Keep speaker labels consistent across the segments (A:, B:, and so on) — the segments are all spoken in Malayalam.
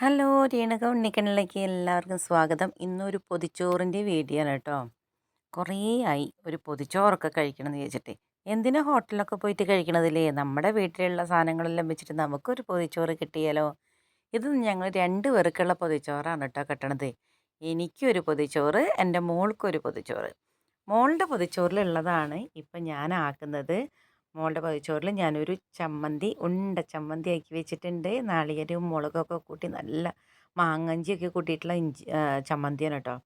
A: ഹലോ രേണുക ഉണ്ണിക്കണ്ണിലേക്ക് എല്ലാവർക്കും സ്വാഗതം. ഇന്നൊരു പൊതിച്ചോറിന്റെ വീഡിയോ ആണ് കേട്ടോ. കുറേ ആയി. ഒരു പൊതിച്ചോറൊക്കെ കഴിക്കണമെന്ന് ചോദിച്ചിട്ട് എന്തിനാ ഹോട്ടലിലൊക്കെ പോയിട്ട് കഴിക്കണതില്ലേ? നമ്മുടെ വീട്ടിലുള്ള സാധനങ്ങളെല്ലാം വെച്ചിട്ട് നമുക്കൊരു പൊതിച്ചോറ് കിട്ടിയാലോ? ഇത് ഞങ്ങൾ രണ്ട് പേർക്കുള്ള പൊതിച്ചോറാണ് കേട്ടോ കെട്ടണത്. എനിക്കൊരു പൊതിച്ചോറ് എന്റെ മോൾക്കൊരു പൊതിച്ചോറ്. മോളുടെ പൊതിച്ചോറിലുള്ളതാണ് ഇപ്പം ഞാൻ ആക്കുന്നത് മോളുടെ പകുതിച്ചോറിൽ ഞാനൊരു ചമ്മന്തി ഉണ്ട ചമ്മന്തി ആക്കി വെച്ചിട്ടുണ്ട്. നാളികേരവും മുളകൊക്കെ കൂട്ടി നല്ല മാങ്ങഞ്ചിയൊക്കെ കൂട്ടിയിട്ടുള്ള ഇഞ്ചി ചമ്മന്തിയാണ് കേട്ടോ.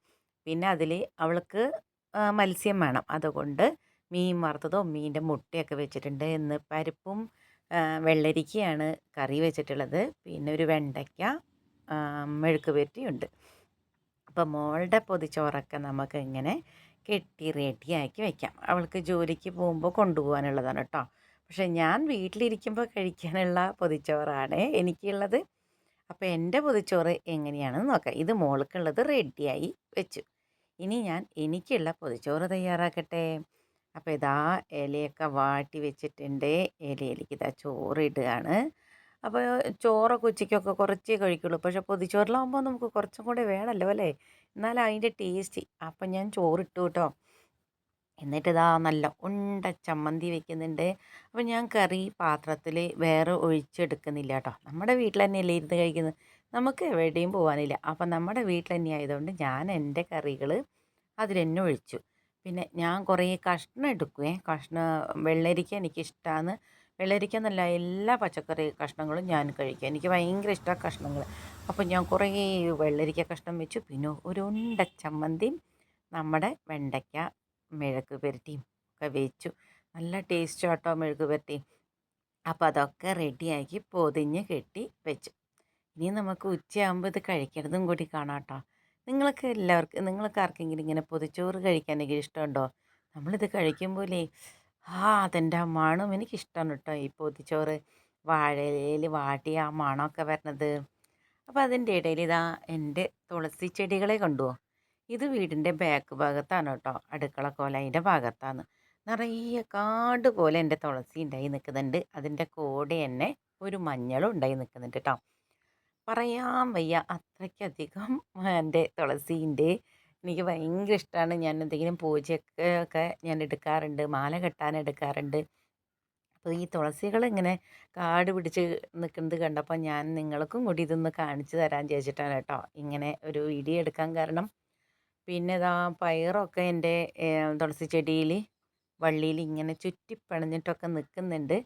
A: പിന്നെ അതിൽ അവൾക്ക് മത്സ്യം വേണം. അതുകൊണ്ട് മീൻ വറുത്തതോ മീന്റെ മുട്ടയൊക്കെ വെച്ചിട്ടുണ്ട്. എന്ന് പരിപ്പും വെള്ളരിക്കയാണ് കറി വെച്ചിട്ടുള്ളത്. പിന്നെ ഒരു വെണ്ടയ്ക്ക മെഴുക്ക് പുരട്ടിയുണ്ട്. അപ്പോൾ മോളുടെ പൊതിച്ചോറൊക്കെ നമുക്ക് ഇങ്ങനെ കെട്ടി റെഡിയാക്കി വയ്ക്കാം അവൾക്ക് ജോലിക്ക് പോകുമ്പോൾ കൊണ്ടുപോകാനുള്ളതാണ് കേട്ടോ. പക്ഷേ ഞാൻ വീട്ടിലിരിക്കുമ്പോൾ കഴിക്കാനുള്ള പൊതിച്ചോറാണ് എനിക്കുള്ളത്. അപ്പോൾ എന്റെ പൊതിച്ചോറ് എങ്ങനെയാണെന്ന് നോക്കാം. ഇത് മോൾക്കുള്ളത് റെഡിയായി വെച്ചു. ഇനി ഞാൻ എനിക്കുള്ള പൊതിച്ചോറ് തയ്യാറാക്കട്ടെ. അപ്പോൾ ഇതാ ഇലയൊക്കെ വാട്ടി വെച്ചിട്ടുണ്ട്. ഇലയിലേക്ക് ഇതാ ചോറ് ഇടുകയാണ്. അപ്പോൾ ചോറൊക്കെ ഉച്ചയ്ക്കൊക്കെ കുറച്ചേ കഴിക്കുള്ളൂ. പക്ഷേ പൊതിച്ചോറിലാകുമ്പോൾ നമുക്ക് കുറച്ചും കൂടെ വേണമല്ലോ അല്ലേ? എന്നാലും അതിന്റെ ടേസ്റ്റ്. അപ്പം ഞാൻ ചോറിട്ടു കേട്ടോ. എന്നിട്ട് ഇതാ നല്ല ഉണ്ട ചമ്മന്തി വെക്കുന്നുണ്ട്. അപ്പം ഞാൻ കറി പാത്രത്തിൽ വേറെ ഒഴിച്ചെടുക്കുന്നില്ല കേട്ടോ. നമ്മുടെ വീട്ടിൽ തന്നെയല്ലേ ഇരുന്ന് കഴിക്കുന്നത്? നമുക്ക് എവിടെയും പോകാനില്ല അപ്പം നമ്മുടെ വീട്ടിൽ തന്നെ ആയതുകൊണ്ട് ഞാൻ എന്റെ കറികൾ അതിൽ തന്നെ ഒഴിച്ചു. പിന്നെ ഞാൻ കുറേ കഷ്ണം എടുക്കുവേ. കഷ്ണം വെള്ളരിക്ക എനിക്കിഷ്ടമാണ് വെള്ളരിക്ക എന്നല്ല എല്ലാ പച്ചക്കറി കഷ്ണങ്ങളും ഞാൻ കഴിക്കും. എനിക്ക് ഭയങ്കര ഇഷ്ടമാണ് കഷ്ണങ്ങൾ. അപ്പോൾ ഞാൻ കുറേ വെള്ളരിക്ക കഷ്ണം വെച്ചു. പിന്നെ ഒരു ഉണ്ട ചമ്മന്തിയും നമ്മുടെ വെണ്ടയ്ക്ക മെഴുക്ക് പുരട്ടിയും ഒക്കെ വെച്ചു. നല്ല ടേസ്റ്റ് കേട്ടോ മെഴുക്ക് പുരട്ടി. അപ്പോൾ അതൊക്കെ റെഡിയാക്കി പൊതിഞ്ഞ് കെട്ടി വെച്ചു. ഇനി നമുക്ക് ഉച്ചയാകുമ്പോൾ ഇത് കഴിക്കണതും കൂടി കാണാം കേട്ടോ നിങ്ങൾക്ക് എല്ലാവർക്കും നിങ്ങൾക്ക് ആർക്കെങ്കിലും ഇങ്ങനെ പൊതിച്ചോറ് കഴിക്കാനെങ്കിലും ഇഷ്ടമുണ്ടോ? നമ്മളിത് കഴിക്കുമ്പോഴേ ആ അതിന്റെ ആ മണം എനിക്കിഷ്ടമാണ് കേട്ടോ. ഈ പൊതിച്ചോറ് വാഴയിലയിൽ വാട്ടിയ ആ മണമൊക്കെ വരണത്. അപ്പോൾ അതിന്റെ ഇടയിൽ ഇതാ എന്റെ തുളസി ചെടികളെ കണ്ടുവോ ഇത് വീടിന്റെ ബാക്ക് ഭാഗത്താണ് കേട്ടോ. അടുക്കള കോല അതിന്റെ ഭാഗത്താണ്. നിറയെ കാട് പോലെ എന്റെ തുളസി ഉണ്ടായി നിൽക്കുന്നുണ്ട് അതിന്റെ കൂടെ തന്നെ ഒരു മഞ്ഞളും ഉണ്ടായി നിൽക്കുന്നുണ്ട് കേട്ടോ. പറയാൻ വയ്യ അത്രയ്ക്കധികം എന്റെ തുളസീന്റെ എനിക്ക് ഭയങ്കര ഇഷ്ടമാണ് ഞാൻ എന്തെങ്കിലും പൂജയൊക്കെ ഒക്കെ ഞാൻ എടുക്കാറുണ്ട് മാല കെട്ടാൻ എടുക്കാറുണ്ട്. അപ്പോൾ ഈ തുളസികൾ ഇങ്ങനെ കാട് പിടിച്ച് നിൽക്കുന്നത് കണ്ടപ്പോൾ ഞാൻ നിങ്ങൾക്കും കൂടി ഇതൊന്ന് കാണിച്ചു തരാൻ ചോദിച്ചിട്ടാണ് കേട്ടോ ഇങ്ങനെ ഒരു വീഡിയോ എടുക്കാൻ കാരണം. പിന്നെ ഇതാ പയറൊക്കെ എന്റെ തുളസി ചെടിയിൽ വള്ളിയിൽ ഇങ്ങനെ ചുറ്റി ചുറ്റിപ്പണഞ്ഞിട്ടൊക്കെ നിൽക്കുന്നുണ്ട്.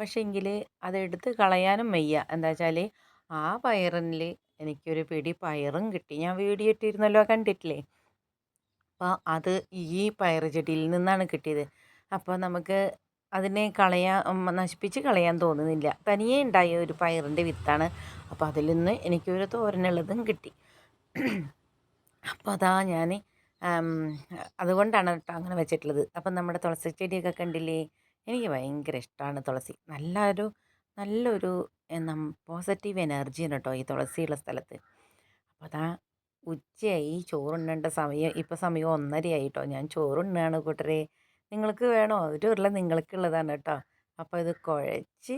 A: പക്ഷേ എങ്കിൽ അതെടുത്ത് കളയാനും വയ്യ. എന്താ വെച്ചാൽ ആ പയറിൽ എനിക്കൊരു പിടി പയറും കിട്ടി. ഞാൻ വീഡിയോ ഇട്ടിരുന്നല്ലോ കണ്ടിട്ടില്ലേ? അപ്പോൾ അത് ഈ പയർ ചെടിയിൽ നിന്നാണ് കിട്ടിയത്. അപ്പോൾ നമുക്ക് അതിനെ കളയാ നശിപ്പിച്ച് കളയാൻ തോന്നുന്നില്ല. തനിയെ ഉണ്ടായ ഒരു പയറിന്റെ വിത്താണ്. അപ്പോൾ അതിൽ നിന്ന് എനിക്കൊരു തോരനുള്ളതും കിട്ടി. അപ്പോൾ അതാ ഞാൻ അതുകൊണ്ടാണ് കേട്ടോ അങ്ങനെ വെച്ചിട്ടുള്ളത്. അപ്പം നമ്മുടെ തുളസി ചെടിയൊക്കെ കണ്ടില്ലേ? എനിക്ക് ഭയങ്കര ഇഷ്ടമാണ് തുളസി. നല്ലൊരു നല്ലൊരു പോസിറ്റീവ് എനർജിയാണ് കേട്ടോ ഈ തുളസിയുള്ള സ്ഥലത്ത്. അപ്പോൾ അതാ ഉച്ചയായി. ചോറുണ്ണേണ്ട സമയം ഇപ്പോൾ സമയം ഒന്നരയായി കേട്ടോ ഞാൻ ചോറുണ്ണാണ് കൂട്ടരെ. നിങ്ങൾക്ക് വേണോ? ഒരു ഉരുള നിങ്ങൾക്കുള്ളതാണ് കേട്ടോ. അപ്പോൾ ഇത് കുഴച്ച്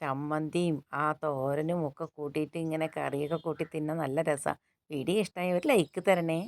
A: ചമ്മന്തിയും ആ തോരനും ഒക്കെ കൂട്ടിയിട്ട് ഇങ്ങനെ കറിയൊക്കെ കൂട്ടി തിന്നാൻ നല്ല രസമാണ് വീഡിയോ ഇഷ്ടമായ ഒരു ലൈക്ക് തരണേ.